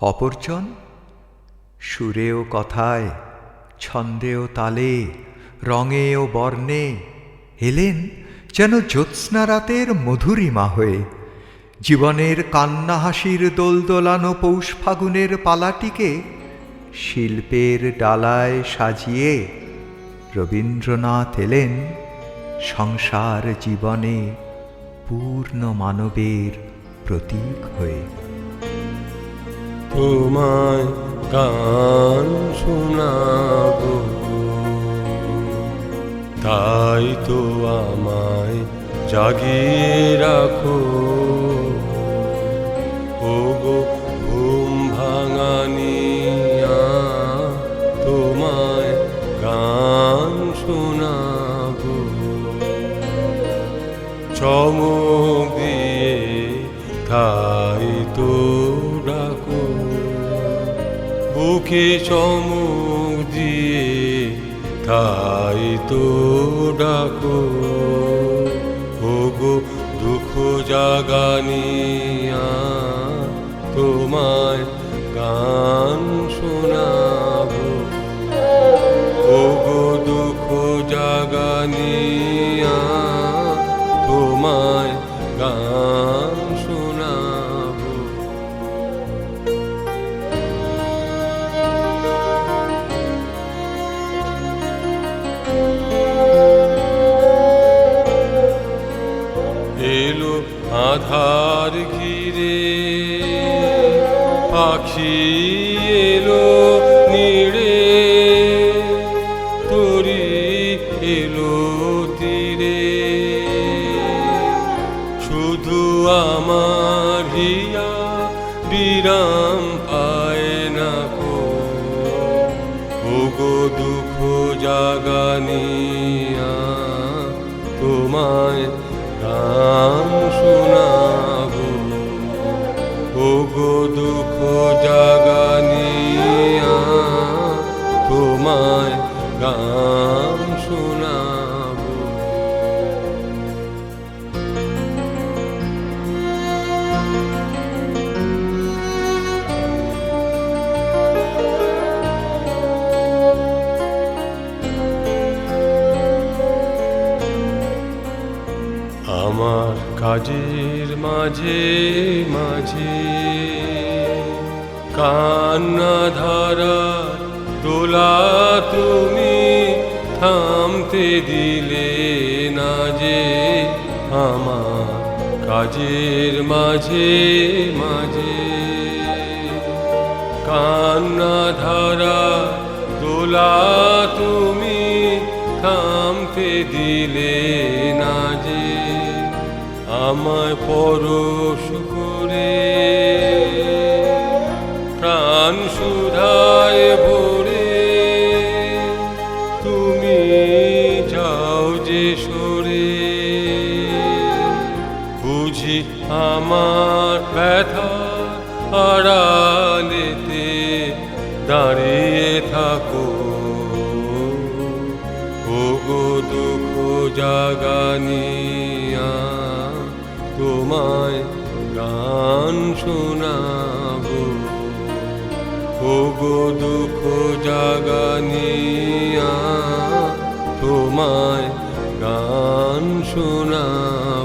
অপরজন? সুরে ও কথায় ছন্দে ও তালে রঙে ও বর্ণে, এলেন যেন জ্যোৎস্না রাতের মধুরিমা হয়ে। জীবনের কান্না হাসির দোলদোলানো পৌষ ফাগুনের পালাটিকে শিল্পের ডালায় সাজিয়ে রবীন্দ্রনাথ এলেন সংসার জীবনে পূর্ণ মানবের প্রতীক হয়ে। তোমায় গান শোনাবো। তাই তো আমায় জাগিয়ে রাখো। ও গো ঘুম ভাঙানিয়া তোমায় গান শোনাব। চমক দিয়ে তাই তো বুকে চমক দিয়ে তাই তো ডাকো। ও গো দুঃখ জাগানিয়া তোমায় গান শোনাবো। ও গো দুঃখ জাগানিয়া তোমায় গান শোনাবো। আধার ঘিরে পাখি এলো নিড়ে, তরি এলো তীরে। শুধু আমার হিয়া বিরাম পায় না কো। ও গো দুঃখ জাগানিয়া তোমায় গান শোনাবো। ও গো দুঃখ জাগানিয়া তোমায় গান শোনাবো আমার কাজের মাঝে মাঝে। কান্না ধারা দোলা তুমি থামতে দিলে না যে আমার কাজের মাঝে মাঝে। কান্না ধারা দোলা তুমি থামতে দিলে না যে আমায় পরশ করে প্রাণ সুধায় ভরে তুমি যাও যে সরে। বুঝি আমার ব্যথা আড়ালেতে দাঁড়িয়ে থাকো। ও গো দুঃখ জাগানিয়া তোমায় গান শোনাব। ও গো দুঃখ জাগানিয়া তোমায় গান শোনাবো।